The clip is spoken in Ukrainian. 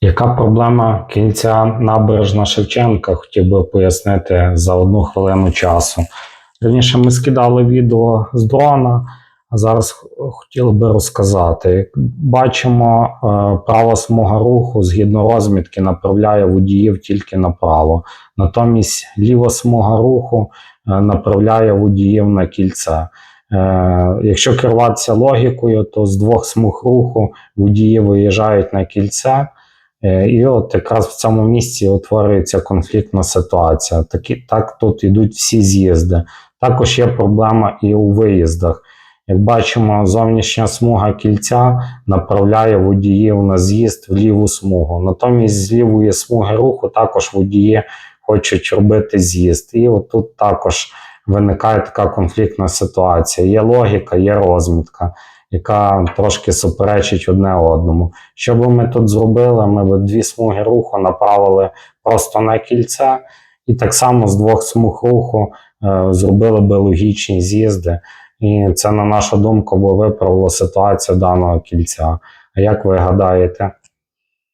Яка проблема кінця набережна Шевченка? Хотів би пояснити за одну хвилину часу. Раніше ми скидали відео з дрона, а зараз хотіли би розказати. Як бачимо, е, права смуга руху згідно розмітки направляє водіїв тільки направо. Натомість ліва смуга руху е, направляє водіїв на кільце. Е, Якщо керуватися логікою, то з двох смуг руху водії виїжджають на кільце. Е, І от якраз в цьому місці утворюється конфліктна ситуація. Такі, так тут йдуть всі з'їзди. Також є проблема і у виїздах. Як бачимо, зовнішня смуга кільця направляє водіїв на з'їзд в ліву смугу. Натомість з лівої смуги руху також водії хочуть робити з'їзд. І от тут також виникає така конфліктна ситуація. Є логіка, є розмітка, яка трошки суперечить одне одному. Що би ми тут зробили? Ми б дві смуги руху направили просто на кільце, і так само з двох смуг руху е, зробили би логічні з'їзди. І це, на нашу думку, би виправило ситуацію даного кільця. А як ви гадаєте?